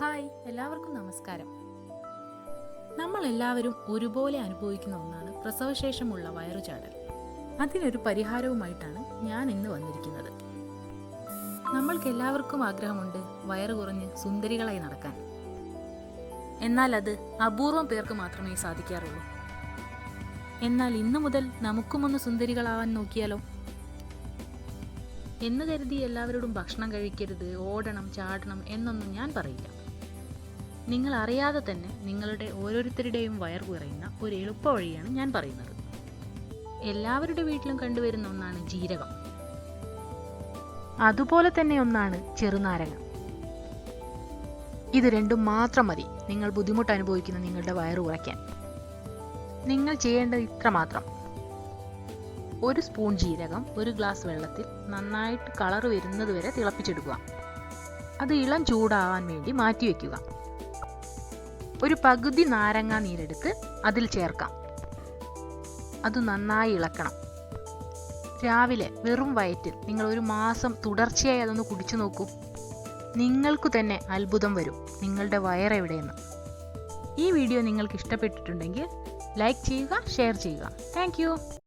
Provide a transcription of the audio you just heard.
Hi എല്ലാവർക്കും നമസ്കാരം. നമ്മൾ എല്ലാവരും ഒരുപോലെ അനുഭവിക്കുന്ന ഒന്നാണ് പ്രസവശേഷമുള്ള വയറുചാടൽ അതിനൊരു പരിഹാരവുമായിട്ടാണ് ഞാൻ ഇന്ന് വന്നിരിക്കുന്നത്. നമ്മൾക്ക് എല്ലാവർക്കും ആഗ്രഹമുണ്ട് വയറു കുറഞ്ഞ് സുന്ദരികളായി നടക്കാൻ. എന്നാൽ അത് അപൂർവം പേർക്ക് മാത്രമേ സാധിക്കാറുള്ളൂ. എന്നാൽ ഇന്നു മുതൽ നമുക്കും ഒന്ന് സുന്ദരികളാവാൻ നോക്കിയാലോ? എന്ന് കരുതി എല്ലാവരോടും ഭക്ഷണം കഴിക്കരുത് ഓടണം ചാടണം എന്നൊന്നും ഞാൻ പറയില്ല. നിങ്ങൾ അറിയാതെ തന്നെ നിങ്ങളുടെ ഓരോരുത്തരുടെയും വയർ കുറയുന്ന ഒരു എളുപ്പ വഴിയാണ് ഞാൻ പറയുന്നത്. എല്ലാവരുടെ വീട്ടിലും കണ്ടുവരുന്ന ഒന്നാണ് ജീരകം. അതുപോലെ തന്നെ ഒന്നാണ് ചെറുനാരങ്ങ. ഇത് രണ്ടും മാത്രം മതി. നിങ്ങൾ ബുദ്ധിമുട്ട് അനുഭവിക്കുന്ന നിങ്ങളുടെ വയറ് കുറയ്ക്കാൻ. നിങ്ങൾ ചെയ്യേണ്ടത് ഇത്ര മാത്രം. ഒരു സ്പൂൺ ജീരകം ഒരു ഗ്ലാസ് വെള്ളത്തിൽ നന്നായിട്ട് കളർ വരുന്നത് വരെ തിളപ്പിച്ചെടുക്കുക. അത് ഇളം ചൂടാവാൻ വേണ്ടി മാറ്റിവെക്കുക ഒരു പകുതി നാരങ്ങ നീരെടുത്ത് അതിൽ ചേർക്കാം. അത് നന്നായി ഇളക്കണം. രാവിലെ വെറും വയറ്റിൽ നിങ്ങൾ ഒരു മാസം തുടർച്ചയായി അതൊന്ന് കുടിച്ചു നോക്കൂ. നിങ്ങൾക്ക് തന്നെ അത്ഭുതം വരും. നിങ്ങളുടെ വയറെവിടെയെന്ന് ഈ വീഡിയോ നിങ്ങൾക്ക് ഇഷ്ടപ്പെട്ടിട്ടുണ്ടെങ്കിൽ ലൈക്ക് ചെയ്യുക ഷെയർ ചെയ്യുക. താങ്ക്